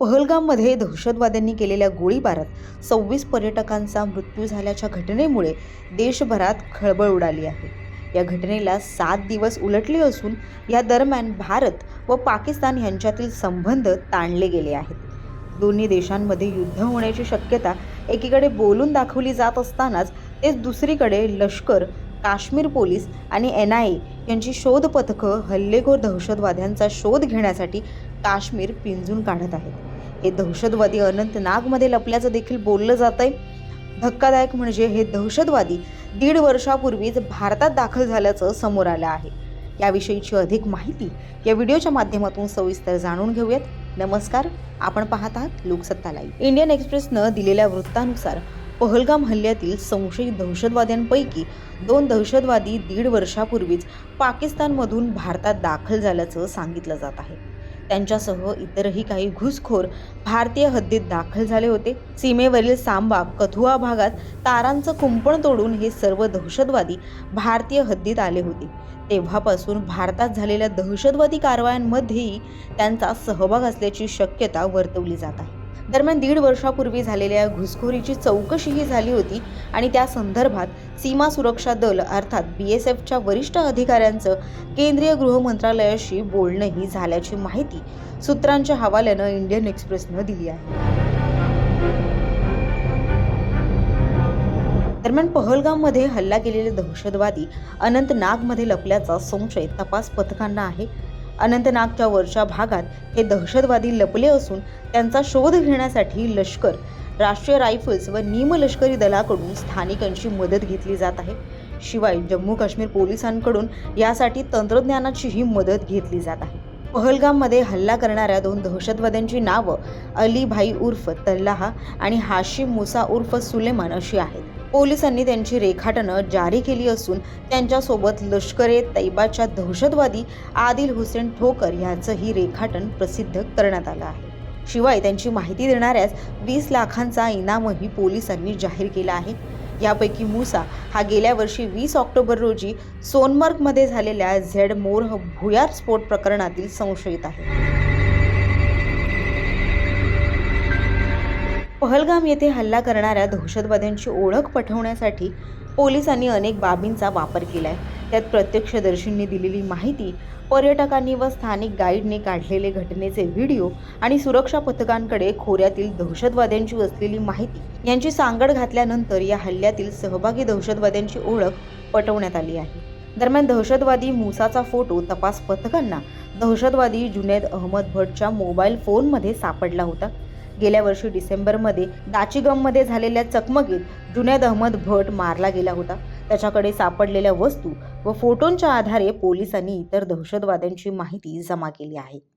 पहलगाममध्ये दहशतवाद्यांनी केलेल्या गोळीबारात सव्वीस पर्यटकांचा मृत्यू झाल्याच्या घटनेमुळे देशभरात खळबळ उडाली आहे. या घटनेला सात दिवस उलटले असून या दरम्यान भारत व पाकिस्तान यांच्यातील संबंध ताणले गेले आहेत. दोन्ही देशांमध्ये युद्ध होण्याची शक्यता एकीकडे बोलून दाखवली जात असतानाच तेच दुसरीकडे लष्कर काश्मीर पोलीस आणि एन आय ए यांची शोध पथकं हल्लेखोर दहशतवाद्यांचा शोध घेण्यासाठी काश्मीर पिंजून काढत आहेत. हे दहशतवादी अनंतनागमध्ये लपल्याचं देखील बोललं जात आहे धक्कादायक म्हणजे हे दहशतवादी दीड वर्षापूर्वीच भारतात दाखल झाल्याचं समोर आलं आहे. याविषयीची अधिक माहिती या व्हिडिओच्या माध्यमातून सविस्तर जाणून घेऊयात. नमस्कार आपण पाहत आहात लोकसत्ता लाईव्ह. इंडियन एक्सप्रेसनं दिलेल्या वृत्तानुसार पहलगाम हल्ल्यातील संशयित दहशतवाद्यांपैकी दोन दहशतवादी दीड वर्षापूर्वीच पाकिस्तानमधून भारतात दाखल झाल्याचं सांगितलं जात आहे. त्यांच्यासह इतरही काही घुसखोर भारतीय हद्दीत दाखल झाले होते. सीमेवरील सांबा कथुआ भागात तारांचं कुंपण तोडून हे सर्व दहशतवादी भारतीय हद्दीत आले होते. तेव्हापासून भारतात झालेल्या दहशतवादी कारवायांमध्येही त्यांचा सहभाग असल्याची शक्यता वर्तवली जात आहे. दरम्यान दीड वर्षापूर्वी झालेल्या या घुसखोरीची चौकशीही झाली होती आणि त्या संदर्भात सीमा सुरक्षा दल अर्थात बी एस एफच्या वरिष्ठ अधिकाऱ्यांचं केंद्रीय गृह मंत्रालयाशी बोलणंही झाल्याची माहिती सूत्रांच्या हवाल्यानं इंडियन एक्सप्रेसनं दिली आहे. दरम्यान पहलगाममध्ये हल्ला केलेले दहशतवादी अनंतनागमध्ये लपल्याचा संशय तपास पथकांना आहे. अनंतनागच्या वरच्या भागात हे दहशतवादी लपले असून त्यांचा शोध घेण्यासाठी लष्कर राष्ट्रीय रायफल्स व निमलष्करी दलाकडून स्थानिकांची मदत घेतली जात आहे. शिवाय जम्मू काश्मीर पोलिसांकडून यासाठी तंत्रज्ञानाचीही मदत घेतली जात आहे. पहलगाममध्ये हल्ला करणाऱ्या दोन दहशतवाद्यांची नावं अली भाई उर्फ तल्लाहा आणि हाशिम मुसा उर्फ सुलेमान अशी आहेत. पोलिसांनी त्यांची रेखाटनं जारी केली असून त्यांच्यासोबत लष्करे तैबाच्या दहशतवादी आदिल हुसेन ठोकर यांचंही रेखाटन प्रसिद्ध करण्यात आलं आहे. शिवाय त्यांची माहिती देणाऱ्यास वीस लाखांचा इनामही पोलिसांनी जाहीर केला आहे. यापैकी मुसा हा गेल्या वर्षी वीस ऑक्टोबर रोजी सोनमर्गमध्ये झालेल्या झेड मोर भुयार स्फोट प्रकरणातील संशयित आहे. पहलगाम येथे हल्ला करणाऱ्या दहशतवाद्यांची ओळख पटवण्यासाठी पोलिसांनी अनेक बाबींचा वापर केला आहे त्यात प्रत्यक्षदर्शींनी दिलेली माहिती पर्यटकांनी व स्थानिक गाईडने काढलेले घटनेचे व्हिडिओ आणि सुरक्षा पथकांकडे खोऱ्यातील दहशतवाद्यांची असलेली माहिती यांची सांगड घातल्यानंतर या हल्ल्यातील सहभागी दहशतवाद्यांची ओळख पटवण्यात आली आहे. दरम्यान दहशतवादी मुसाचा फोटो तपास पथकांना दहशतवादी जुनेद अहमद भटच्या मोबाईल फोनमध्ये सापडला होता. गेल्या वर्षी डिसेंबरमध्ये दाचिगममध्ये झालेल्या चकमकीत जुनेद अहमद भट मारला गेला होता. त्याच्याकडे सापडलेल्या वस्तू व फोटोंच्या आधारे पोलिसांनी इतर दहशतवाद्यांची माहिती जमा केली आहे.